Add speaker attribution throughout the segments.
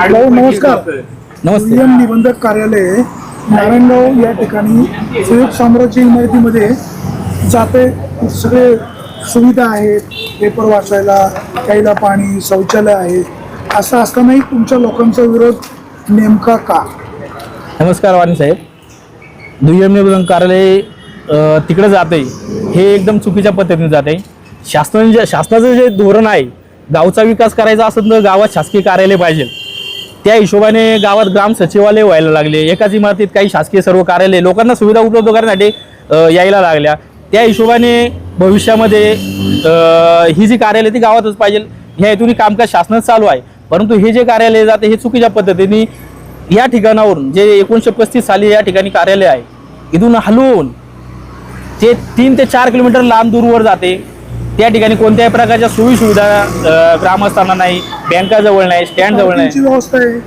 Speaker 1: भाऊ नमस्कार.
Speaker 2: नमस्ते.
Speaker 1: दुय्यम निबंधक कार्यालय नारायणगाव या ठिकाणी सुयोग साम्राज्य इमारतीमध्ये जाते. सगळे सुविधा आहेत. पेपर वाचायला प्यायला पाणी शौचालय आहे. असं असतानाही तुमच्या लोकांचा विरोध नेमका का?
Speaker 2: नमस्कार वाणी साहेब. दुय्यम निबंधन कार्यालय तिकडे जाते. हे एकदम चुकीच्या पद्धतीने जाते. शासन जे शासनाचं जे धोरण आहे गावचा विकास करायचा असेल तर गावात शासकीय कार्यालय पाहिजे. त्या हिशोबाने गावात ग्राम सचिवालय व्हायला लागले. एकाच इमारतीत काही शासकीय सर्व कार्यालय लोकांना सुविधा उपलब्ध करण्यासाठी यायला लागल्या. त्या हिशोबाने भविष्यामध्ये ही जी कार्यालय ती गावातच पाहिजे. ह्या हेतून कामकाज शासनात चालू आहे. परंतु हे जे कार्यालय जाते हे चुकीच्या पद्धतीने या ठिकाणावरून जे एकोणीसशे पस्तीस साली या ठिकाणी कार्यालय आहे इथून हलवून ते तीन ते चार किलोमीटर लांब दूरवर जाते. त्या ठिकाणी कोणत्याही प्रकारच्या सोयी सुविधा ग्रामस्थांना नाही बँका जवळ नाही स्टँड जवळ नाही.
Speaker 1: पार्किंगची व्यवस्था आहे.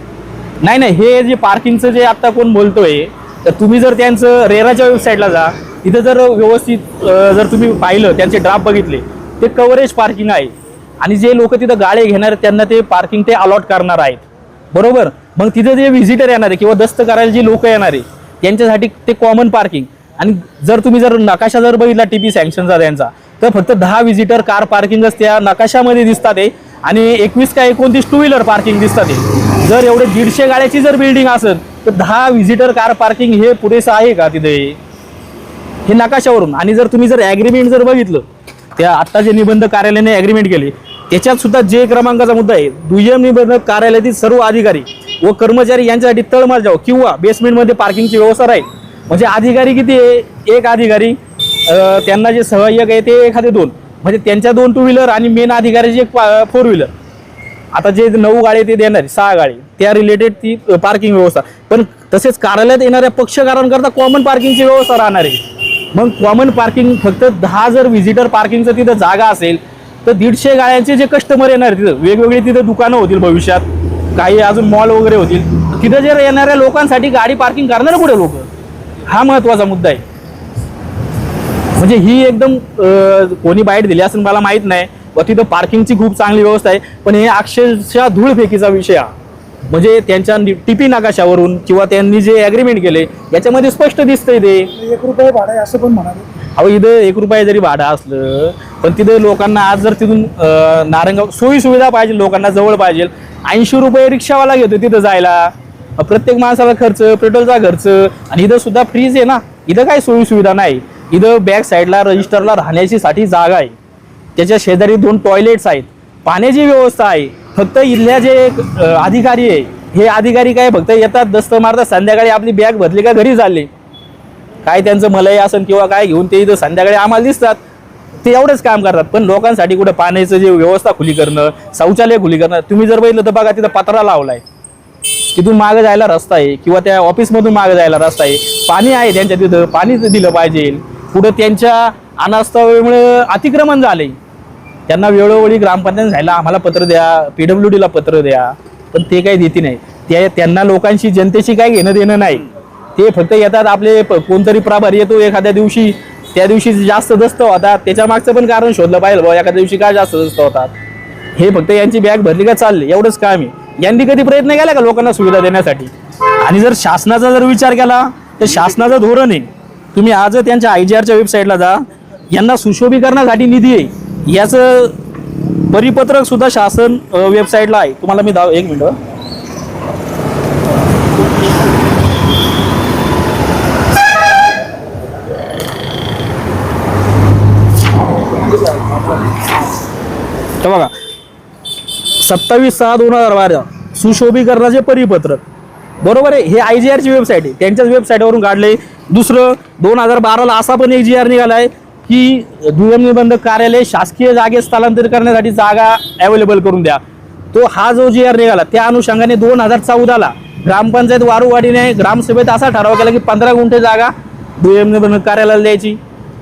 Speaker 2: नाही नाही हे जे पार्किंगचं जे आता कोण बोलतोय तर तुम्ही जर त्यांचं रेराच्या वेबसाईटला जा तिथं जर व्यवस्थित जर तुम्ही पाहिलं त्यांचे ड्राफ्ट बघितले ते कव्हरेज पार्किंग आहे. आणि जे लोक तिथं गाळे घेणार त्यांना ते पार्किंग ते अलॉट करणार आहेत. बरोबर? मग तिथं जे व्हिजिटर येणार आहे किंवा दस्त करायला जे लोक येणार आहे त्यांच्यासाठी ते कॉमन पार्किंग आणि जर तुम्ही जर नकाशा जर बघितला टी पी सँक्शनचा त्यांचा तर फक्त दहा व्हिजिटर कार पार्किंगच त्या नकाशामध्ये दिसतात आहे आणि एकवीस का एकोणतीस टू व्हीलर पार्किंग दिसतात आहे जर एवढे दीडशे गाड्याची जर बिल्डिंग असेल तर दहा व्हिजिटर कार पार्किंग हे पुरेसं आहे का तिथे? हे नकाशावरून. आणि जर तुम्ही जर ॲग्रीमेंट जर बघितलं त्या आत्ता जे निबंध कार्यालयाने ॲग्रीमेंट केले त्याच्यात सुद्धा जे क्रमांकाचा मुद्दा आहे दुय्यम निबंधक कार्यालयातील सर्व अधिकारी व कर्मचारी यांच्यासाठी तळमळ जाव किंवा बेसमेंटमध्ये पार्किंगची व्यवस्था राहील. म्हणजे अधिकारी किती आहे? एक अधिकारी त्यांना जे सहाय्यक आहे ते एखादे दोन. म्हणजे त्यांच्या दोन टू व्हीलर आणि मेन अधिकाऱ्याची एक फोर व्हीलर आता जे नऊ गाडी ते देणार सहा गाडी त्या रिलेटेड ती पार्किंग व्यवस्था. पण तसेच कार्यालयात येणाऱ्या पक्षकारांकरता कॉमन पार्किंगची व्यवस्था राहणार आहे. मग कॉमन पार्किंग फक्त दहा जर व्हिजिटर पार्किंगचं तिथं जागा असेल तर दीडशे गाड्यांचे जे कस्टमर येणार तिथं वेगवेगळी तिथं दुकानं होतील भविष्यात. काही अजून मॉल वगैरे होतील. तिथं जर येणाऱ्या लोकांसाठी गाडी पार्किंग करणार कुठे लोक? हा महत्त्वाचा मुद्दा आहे. म्हणजे ही एकदम कोणी बाईट दिली असं मला माहीत नाही. व तिथं पार्किंगची खूप चांगली व्यवस्था आहे. पण हे अक्षरशः धूळफेकीचा विषय हा. म्हणजे त्यांच्या टिपी नकाशावरून किंवा त्यांनी जे ॲग्रीमेंट केले याच्यामध्ये स्पष्ट दिसतंय ते.
Speaker 1: एक रुपये भाडं आहे असं पण म्हणाले.
Speaker 2: अहो इथं एक रुपये जरी भाडं असलं पण तिथं लोकांना आज जर तिथून अं, नारंगाव सोयी सुविधा पाहिजे लोकांना जवळ पाहिजे. ऐंशी रुपये रिक्षावाला घेतो तिथं जायला. प्रत्येक माणसाला खर्च पेट्रोलचा खर्च आणि इथं सुद्धा फ्रीज आहे ना. इथं काही सोयी सुविधा नाही. इथं बॅक साईडला रजिस्टरला राहण्याची साठी जागा आहे. त्याच्या शेजारी दोन टॉयलेट्स आहेत. पाण्याची व्यवस्था आहे. फक्त इथल्या जे अधिकारी आहे हे अधिकारी काय फक्त येतात दस्त मारतात संध्याकाळी आपली बॅग भरली का घरी चालले. काय त्यांचं मलई असन किंवा काय घेऊन ते इथं संध्याकाळी आम्हाला दिसतात. ते एवढंच काम करतात. पण लोकांसाठी कुठं पाण्याचं जे व्यवस्था खुली करणं शौचालय खुली करणं तुम्ही जर बघितलं तर बघा तिथं पत्रा लावलाय. तिथून मागं जायला रस्ता आहे किंवा त्या ऑफिसमधून मागं जायला रस्ता आहे. पाणी आहे त्यांच्या तिथं. पाणी दिलं पाहिजे. पुढं त्यांच्या अनास्थामुळे अतिक्रमण झाले. त्यांना वेळोवेळी ग्रामपंचायत झाला आम्हाला पत्र द्या पीडब्ल्यू डीला पत्र द्या पण ते काही देते नाही. ते त्यांना लोकांशी जनतेशी काही घेणं देणं नाही. ते फक्त येतात आपले कोणतरी प्रभारी येतो एखाद्या दिवशी त्या दिवशी जास्त दस्त होतात. त्याच्या मागचं पण कारण शोधलं पाहिजे बाबा एखाद्या दिवशी काय जास्त दस्त होतात? हे फक्त यांची बॅग भरली का चालली एवढंच काम आहे. यांनी कधी प्रयत्न केला का लोकांना सुविधा देण्यासाठी? आणि जर शासनाचा जर विचार केला तर शासनाचं धोरण आहे. तुम्ही आज त्यांच्या आय जी आरच्या वेबसाईटला जा. यांना सुशोभीकरणासाठी निधी आहे. याचं परिपत्रक सुद्धा शासन वेबसाईटला आहे. तुम्हाला मी दाव एक मिनिट. बघा. सत्तावीस सहा दोन हजार बारा. सुशोभीकरणाचे परिपत्रक. बरोबर आहे. हे आय जी आरची वेबसाईट आहे. त्यांच्याच वेबसाईटवरून काढले दुसरं दोन हजार बाराला असा पण एक जी आर निघाला आहे की दुय्यम निबंधक कार्यालय शासकीय जागेत स्थलांतरित करण्यासाठी जागा अवेलेबल करून द्या. तो हा जो जी आर निघाला त्या अनुषंगाने दोन हजार चौदाला ग्रामपंचायत वारुवाडीने ग्रामसभेत असा ठराव केला की पंधरा गुंठे जागा दुय्यम निबंधक कार्यालयाला द्यायची.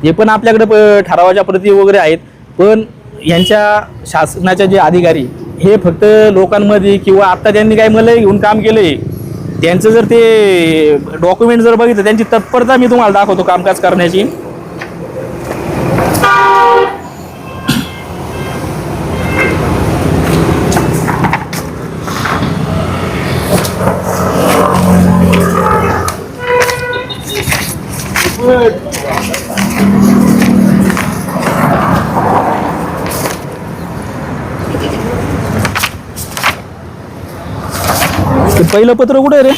Speaker 2: हे पण आपल्याकडे प- ठरावाच्या प्रती वगैरे आहेत. पण यांच्या शासनाच्या जे अधिकारी हे फक्त लोकांमध्ये किंवा आता त्यांनी काही मला घेऊन काम केलंय. त्यांचं जर ते डॉक्युमेंट जर बघितलं त्यांची तत्परता मी तुम्हाला दाखवतो कामकाज करण्याची. पहिलं पत्र कुठे रे?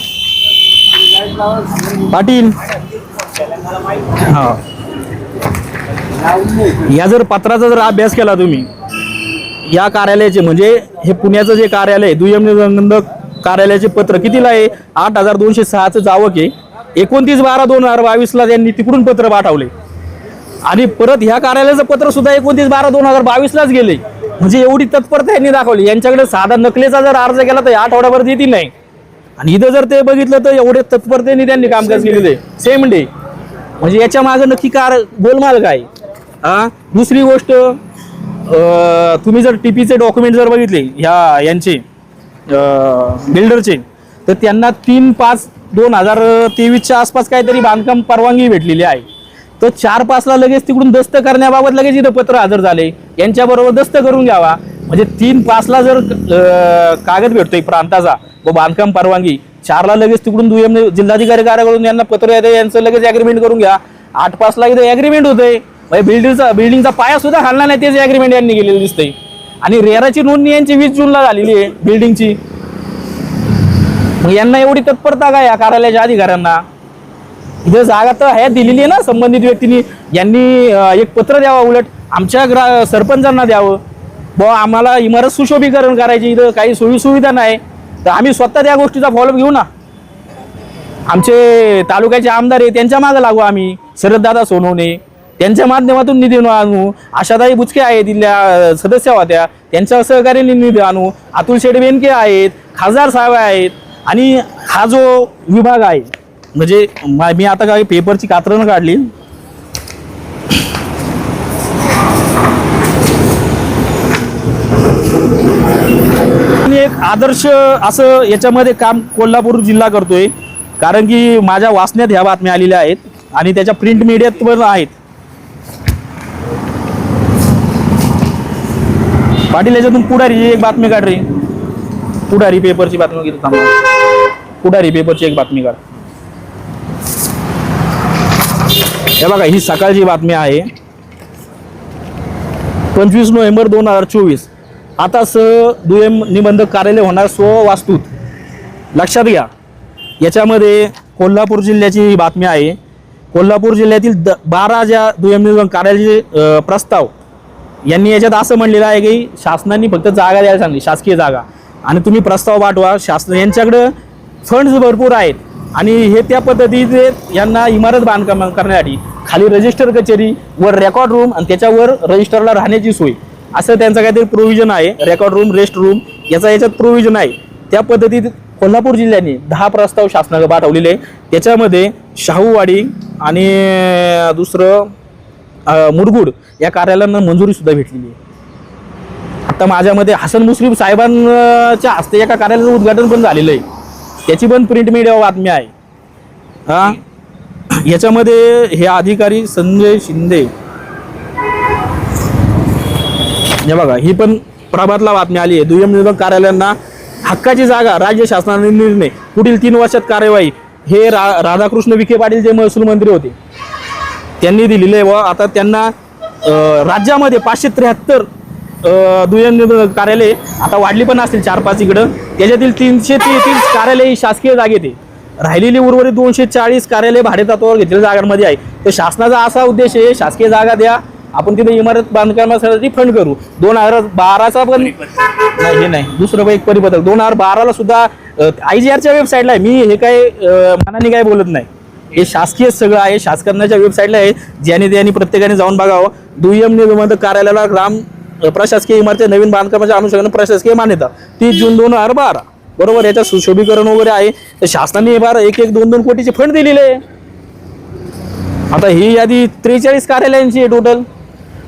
Speaker 2: पाटील. हा. या जर पत्राचा जर अभ्यास केला तुम्ही या कार्यालयाचे म्हणजे हे पुण्याचं जे कार्यालय दुय्यम निबंधक कार्यालयाचे पत्र कितीला आहे? आठ हजार दोनशे सहाचं जावक आहे. एकोणतीस बारा दोन हजार बावीसला त्यांनी तिकडून पत्र पाठवले. आणि परत ह्या कार्यालयाचं पत्र सुद्धा एकोणतीस बारा दोन हजार बावीसलाच गेले. म्हणजे एवढी तत्परता यांनी दाखवली. यांच्याकडे साधा नकलेचा जर अर्ज केला तर या आठवड्याभर येतील नाही. आणि इथं जर ते बघितलं तर एवढे तत्परतेने त्यांनी कामकाज केलेले सेम डे म्हणजे याच्या मागे नक्की कार गोलमाल काय? हा दुसरी गोष्ट तुम्ही जर टीपीचे डॉक्युमेंट जर बघितले ह्या यांचे बिल्डरचे तर त्यांना तीन पाच दोन हजार तेवीसच्या आसपास काहीतरी बांधकाम परवानगी भेटलेली आहे. तर चार पाचला लगेच तिकडून दस्त करण्याबाबत लगेच इथं पत्र हजर झाले. यांच्याबरोबर दस्त करून घ्यावा. म्हणजे तीन पाचला जर कागद भेटतोय प्रांताचा व बांधकाम परवानगी. चारला लगेच तिकडून दुय्यम जिल्हाधिकारी कार्याकडून यांना पत्र येते यांचं लगेच अग्रीमेंट करून घ्या. आठ पाचला इथं अग्रीमेंट होते म्हणजे बिल्डिंगचा बिल्डिंगचा पाया सुद्धा घालला नाही तेच अग्रीमेंट यांनी केलेलं दिसतंय. आणि रेराची नोंदणी यांची वीस जूनला झालेली आहे बिल्डिंगची मग यांना एवढी तत्परता काय या कार्यालयाच्या अधिकाऱ्यांना? इथे जागा तर ह्या दिलेली आहे ना संबंधित व्यक्तींनी. यांनी एक पत्र द्यावं उलट. आमच्या ग्रा सरपंचांना द्यावं. बुवा आम्हाला इमारत सुशोभीकरण करायची इथं काही सोयी सुविधा नाही. तर आम्ही स्वतः त्या गोष्टीचा फॉलोअप घेऊ ना. आमचे तालुक्याचे आमदार आहे त्यांच्या मागं लागू आम्ही. शरददादा सोनवणे त्यांच्या माध्यमातून निधी आणू आशाताई बुचके आहेत इथल्या सदस्य होत्या. त्यांच्या सहकार्याने निधी आणू. अतुल शेठ बेनके आहेत खासदार साहेब आहेत. आणि हा जो विभाग आहे म्हणजे मी आता काही पेपरची कात्रणं काढली. मी एक आदर्श असं याच्यामध्ये काम कोल्हापूर जिल्हा करतोय. कारण की माझ्या वाचण्यात ह्या बातम्या आलेल्या आहेत आणि त्याच्या प्रिंट मीडियात पण आहेत. पाटील याच्यातून पुढारी एक बातमी काढ रे. पुढारी पेपरची बातमी घेतो थांबा. पुढारी पेपरची एक बातमी काढ. हे बघा ही सकाळची बातमी आहे. पंचवीस नोव्हेंबर दोन हजार चोवीस. आता स दुय्यम निबंधक कार्यालय होणार स्ववास्तूत लक्षात घ्या. याच्यामध्ये कोल्हापूर जिल्ह्याची ही बातमी आहे. कोल्हापूर जिल्ह्यातील द बारा ज्या दुय्यम निबंधक कार्यालयाचे प्रस्ताव यांनी याच्यात असं म्हणलेलं आहे की शासनाने फक्त जागा द्यायला सांगली शासकीय जागा. आणि तुम्ही प्रस्ताव पाठवा. शासन यांच्याकडं फंड्स भरपूर आहेत. आणि हे त्या पद्धतीचे यांना इमारत बांधकाम करण्यासाठी खाली रजिस्टर कचेरी वर रेकॉर्ड रूम आणि त्याच्यावर रजिस्टरला राहण्याची सोय. असं त्यांचं काहीतरी प्रोव्हिजन आहे. रेकॉर्ड रूम रेस्ट रूम याचा याच्यात प्रोव्हिजन आहे. त्या पद्धतीत कोल्हापूर जिल्ह्याने दहा प्रस्ताव शासनाकडे पाठवलेले आहे. त्याच्यामध्ये शाहूवाडी आणि दुसरं मुरगुड या कार्यालयांना मंजुरी सुद्धा भेटलेली आहे. आता माझ्यामध्ये हसन मुश्रीफ साहेबांच्या हस्ते एका कार्यालयाचं उद्घाटन पण झालेलं आहे. त्याची पण प्रिंट मीडिया बातमी आहे. हां? याच्यामध्ये हे अधिकारी संजय शिंदे हे बघा ही पण प्रभातला बातमी आली आहे. दुय्यम निवडणूक कार्यालयांना हक्काची जागा राज्य शासनाने निर्णय. पुढील तीन वर्षात कार्यवाही. हे रा राधाकृष्ण विखे पाटील जे महसूल मंत्री होते त्यांनी दिलेले व आता त्यांना राज्यामध्ये पाचशे त्र्याहत्तर दुय्यम कार्यालय आता वाढली पण असतील चार पाच इकडं. त्याच्यातील तीनशे तेहतीस कार्यालय ही शासकीय जागेत आहे. राहिलेली उर्वरित दोनशे चाळीस कार्यालय भाडेतत्वावर घेतलेल्या जागांमध्ये आहे. तर शासनाचा असा उद्देश आहे शासकीय जागा द्या. आपण तिथे इमारत बांधकामासाठी फंड करू. दोन हजार बाराचा पण नाही हे नाही. दुसरं एक परिपत्रक. दोन हजार बाराला सुद्धा आय जी आरच्या वेबसाईटला आहे. मी हे काय मनाने काय बोलत नाही. हे शासकीय सगळं आहे. शासनाच्या वेबसाईटला आहे. ज्याने त्याने प्रत्येकाने जाऊन बघावं. दुय्यम निबंधक कार्यालयाला ग्राम प्रशासकीय इमारती नवीन बांधकामाच्या अनुषंगाने प्रशासकीय मान्यता. तीस जून दोन हजार बारा. बरोबर याच्या सुशोभीकरण वगैरे आहे. तर शासनाने हे बारा एक एक दोन दोन कोटीचे फंड दिलेले आहे. आता ही यादी त्रेचाळीस कार्यालयांची आहे टोटल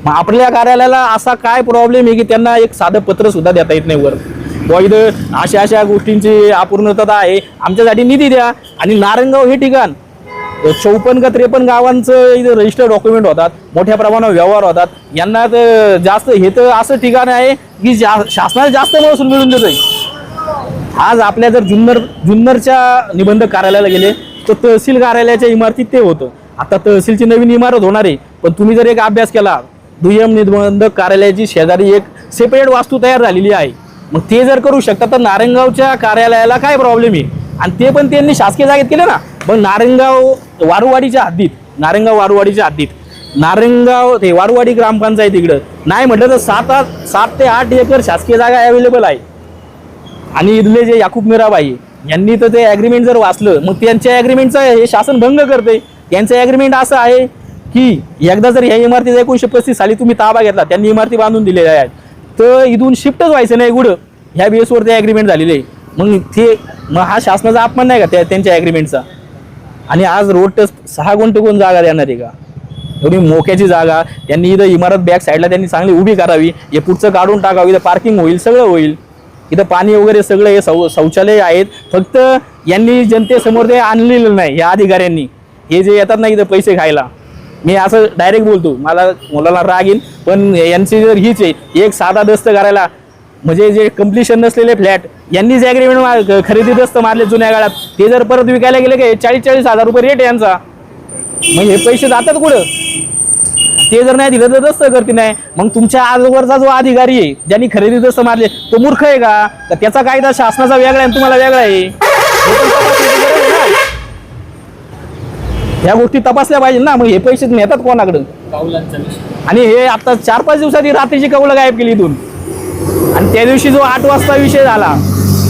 Speaker 2: मग आपल्या कार्यालयाला असा काय प्रॉब्लेम आहे की त्यांना एक साधं पत्र सुद्धा देता येत नाही वर? बुवा इथं अशा अशा गोष्टींची अपूर्णता आहे. आमच्यासाठी निधी द्या. आणि नारायणगाव हे ठिकाण चौपन्न का त्रेपन्न गावांचं इथं रजिस्टर डॉक्युमेंट होतात. मोठ्या प्रमाणावर व्यवहार होतात. यांना तर जास्त हे तर असं ठिकाण आहे की जा शासनाला जास्त महसूल मिळून देतोय. आज आपल्या जर जुन्नर जुन्नरच्या निबंधक कार्यालयाला गेले तर तहसील कार्यालयाच्या इमारतीत ते होतं. आता तहसीलची नवीन इमारत होणार आहे. पण तुम्ही जर एक अभ्यास केला दुय्यम निबंधक कार्यालयाची शेजारी एक सेपरेट वास्तू तयार झालेली आहे. मग ते जर करू शकतात तर नारायणगावच्या कार्यालयाला काय प्रॉब्लेम आहे? आणि ते पण त्यांनी शासकीय जागेत केले ना? मग नारायणगाव वारुवाडीच्या हद्दीत नारायणगाव वारुवाडीच्या हद्दीत नारायणगाव ते वारुवाडी ग्रामपंचायत इकडं. नाही म्हटलं तर सात आठ सात ते आठ एकर शासकीय जागा अवेलेबल आहे. आणि इथले जे याकूब मीराबाई यांनी तर ते ॲग्रीमेंट जर वाचलं मग त्यांच्या ॲग्रीमेंटचा हे शासन भंग करते त्यांचं ॲग्रीमेंट असं आहे की एकदा जर ह्या इमारतीचा एकोणीशे पस्तीस साली तुम्ही ताबा घेतला त्यांनी इमारती बांधून दिलेल्या आहेत. तर इथून शिफ्टच व्हायचं नाही कुठं. ह्या बेसवर ते ॲग्रीमेंट झालेले आहे. मग ते मग हा शासनाचा अपमान नाही का त्या त्यांच्या ॲग्रीमेंटचा आणि आज रोड टच सहा गुंठे कोण जागा देणार आहे का? एवढी मोक्याची जागा. त्यांनी इथं इमारत बॅक साईडला त्यांनी चांगली उभी करावी. हे पुढचं काढून टाकावं. इथं पार्किंग होईल सगळं होईल. इथं पाणी वगैरे सगळं हे शौ शौचालय आहेत. फक्त यांनी जनतेसमोर ते आणलेलं नाही या अधिकाऱ्यांनी. हे जे येतात ना इथं पैसे खायला. मी असं डायरेक्ट बोलतो मला मुलाला राग येईल पण यांची जर हीच आहे एक साधा दस्त करायला म्हणजे जे कम्प्लिशन नसलेले फ्लॅट यांनी जे ॲग्रीमेंट खरेदी दस्त मारले जुन्या काळात. ते जर परत विकायला गेले काय चाळीस चाळीस हजार रुपये रेट यांचा. मग हे पैसे जातात कुठं? ते जर नाही दिलं तर दस्त करते नाही. मग तुमच्या आजवरचा जो अधिकारी आहे ज्यांनी खरेदी दस्त मारले तो मूर्ख आहे का? तर त्याचा कायदा शासनाचा वेगळा आहे आणि तुम्हाला वेगळा आहे हे पण तपासण्याची गरज आहे ना. ह्या गोष्टी तपासल्या पाहिजे ना. मग हे पैसे नेतात कोणाकडं? आणि हे आता चार पाच दिवसात रात्रीची कौलं गायब केली इथून. आणि त्या दिवशी जो आठ वाजता विषय झाला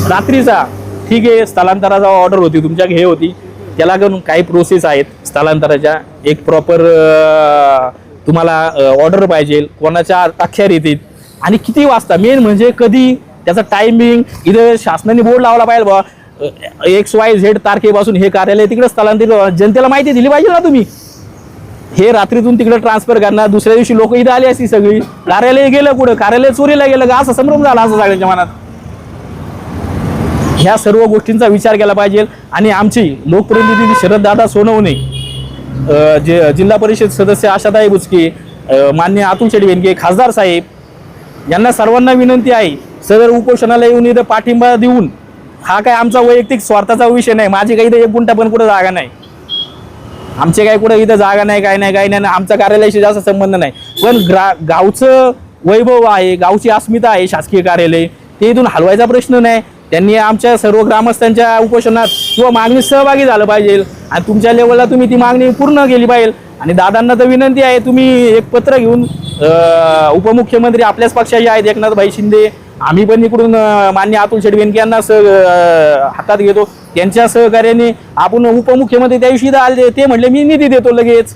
Speaker 2: रात्रीचा ठीक आहे स्थलांतराचा ऑर्डर होती तुमच्या हे होती. त्याला करून काही प्रोसेस आहेत. स्थलांतराच्या एक प्रॉपर तुम्हाला ऑर्डर पाहिजे. कोणाच्या अख्यार येतील आणि किती वाजता? मेन म्हणजे कधी? त्याचा टायमिंग इथं शासनाने बोर्ड लावला पाहिजे बा एक्स वाय झेड तारखेपासून हे कार्यालय तिकडे स्थलांतरित जनतेला माहिती दिली पाहिजे ना तुम्ही. हे रात्रीतून तिकडे ट्रान्सफर करणार दुसऱ्या दिवशी लोक इथं आली असती सगळी. कार्यालय गेलं कुठं? कार्यालय चोरीला गेलं का? असा संभ्रम झाला असं सगळ्यांच्या मनात. ह्या सर्व गोष्टींचा विचार केला पाहिजे. आणि आमची लोकप्रतिनिधी शरददादा सोनवणे जे जिल्हा परिषद सदस्य आशाताई बुचके मान्य अतुल शेट्टी बेनके खासदार साहेब यांना सर्वांना विनंती आहे. सदर उपोषणाला येऊन इथं पाठिंबा देऊन हा काय आमचा वैयक्तिक स्वार्थाचा विषय नाही. माझी काही इथं एक गुंठा पण कुठं जागा नाही. आमचे काय कुठं इथं जागा नाही काय नाही काय नाही आमचा कार्यालयाशी जास्त संबंध नाही. पण ग्रा गावचं वैभव आहे गावची अस्मिता आहे शासकीय कार्यालय. ते इथून हलवायचा प्रश्न नाही. त्यांनी आमच्या सर्व ग्रामस्थांच्या उपोषणात किंवा मागणी सहभागी झालं पाहिजे. आणि तुमच्या लेवलला तुम्ही ती मागणी पूर्ण केली पाहिजे. आणि दादांना तर विनंती आहे तुम्ही एक पत्र घेऊन उपमुख्यमंत्री आपल्याच पक्षाचे आहेत एकनाथभाई शिंदे आम्ही पण इकडून मान्य अतुल शेठ यांना सह हातात घेतो. त्यांच्या सहकार्याने आपण उपमुख्यमंत्री त्या दिवशी आले ते म्हणले मी निधी देतो लगेच.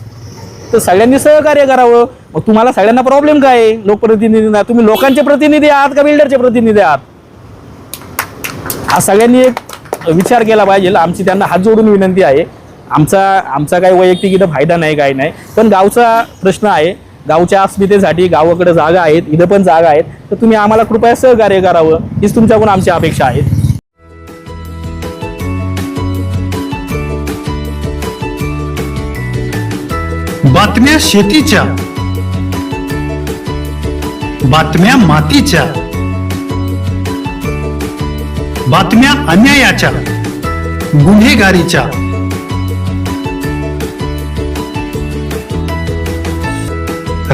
Speaker 2: तर सगळ्यांनी सहकार्य करावं. मग तुम्हाला सगळ्यांना प्रॉब्लेम काय? आहे लोकप्रतिनिधींना तुम्ही लोकांचे प्रतिनिधी आहात का बिल्डरचे प्रतिनिधी आहात? हा सगळ्यांनी एक विचार केला पाहिजे. आमची त्यांना हात जोडून विनंती आहे. आमचा आमचा काही वैयक्तिक इथं फायदा नाही काही नाही. पण गावचा प्रश्न आहे. गावच्या अस्मितेसाठी गावाकडे जागा आहेत इथं पण जागा आहेत. तर तुम्ही आम्हाला कृपया सहकार्य करावं हीच तुमच्याकडून आमची अपेक्षा आहे.
Speaker 3: बातम्या शेतीच्या बातम्या मातीच्या बातम्या अन्यायाच्या गुन्हेगारीच्या.